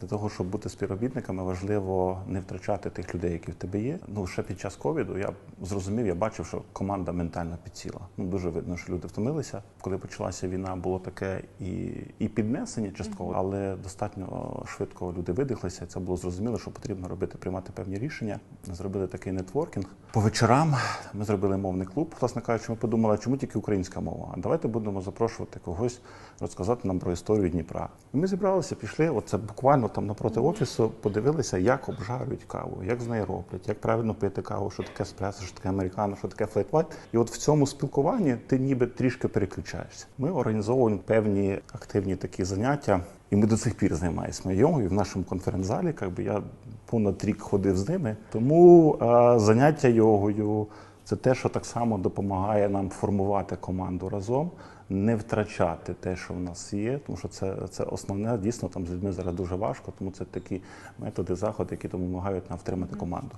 Для того, щоб бути співробітниками, важливо не втрачати тих людей, які в тебе є. Ну ще під час ковіду я зрозумів, я бачив, що команда ментально підсіла. Ну дуже видно, що люди втомилися. Коли почалася війна, було таке і, і піднесення частково, але достатньо швидко люди видихлися. Це було зрозуміло, що потрібно робити, приймати певні рішення. Зробили такий нетворкінг. По вечорам ми зробили мовний клуб. Власне кажучи, ми подумали, чому тільки українська мова? А давайте будемо запрошувати когось розказати нам про історію Дніпра. І ми зібралися, пішли. Оце буквально там напроти офісу, подивилися, як обжарюють каву, як з неї роблять, як правильно пити каву, що таке еспресо, що таке американо, що таке флейт вайт. І от в цьому спілкуванні ти ніби трішки переключаєшся. Ми організовуємо певні активні такі заняття. І ми до цих пір займаємося йогою в нашому конференц-залі. Якби я понад рік ходив з ними. Тому е, заняття йогою це те, що так само допомагає нам формувати команду разом, не втрачати те, що в нас є, тому що це, це основне дійсно там з людьми зараз дуже важко, тому це такі методи, заходи, які допомагають нам втримати команду.